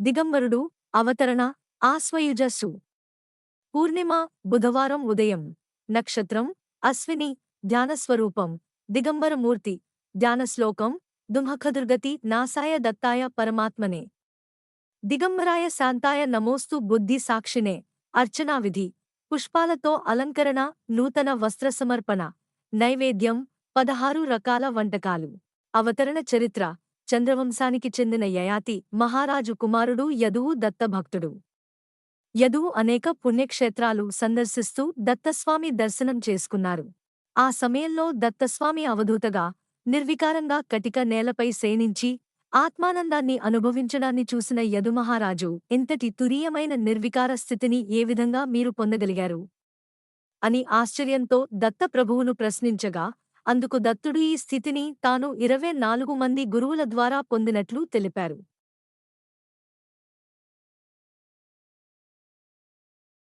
దిగంబరుడు అవతరణ ఆశ్వయుజస్సు. పూర్ణిమ బుధవారం ఉదయం. నక్షత్రం అశ్విని ధ్యానస్వరూపం. దిగంబరమూర్తి ధ్యానశ్లోకం దుమఖదుర్గతి నాసాయ దత్తాయ పరమాత్మనే. దిగంబరాయ శాంతాయ నమోస్తు బుద్ధి సాక్షినే. అర్చనావిధి పుష్పాలతో అలంకరణ నూతన వస్త్ర సమర్పణ నైవేద్యం పదహారు రకాల వంటకాలు. అవతరణ చరిత్ర. చంద్రవంశానికి చెందిన యయాతి మహారాజు కుమారుడు యదువు దత్తభక్తుడు. యదువు అనేక పుణ్యక్షేత్రాలు సందర్శిస్తూ దత్తస్వామి దర్శనం చేసుకున్నారు. ఆ సమయంలో దత్తస్వామి అవధూతగా నిర్వికారంగా కటిక నేలపై శయనించి ఆత్మానందాన్ని అనుభవించడాన్ని చూసిన యదుమహారాజు ఇంతటి తురీయమైన నిర్వికార స్థితిని ఏ విధంగా మీరు పొందగలిగారు? అని ఆశ్చర్యంతో దత్తప్రభువును ప్రశ్నించగా అందుకు దత్తుడు ఈ స్థితిని తాను ఇరవై నాలుగు మంది గురువుల ద్వారా పొందినట్లు తెలిపారు.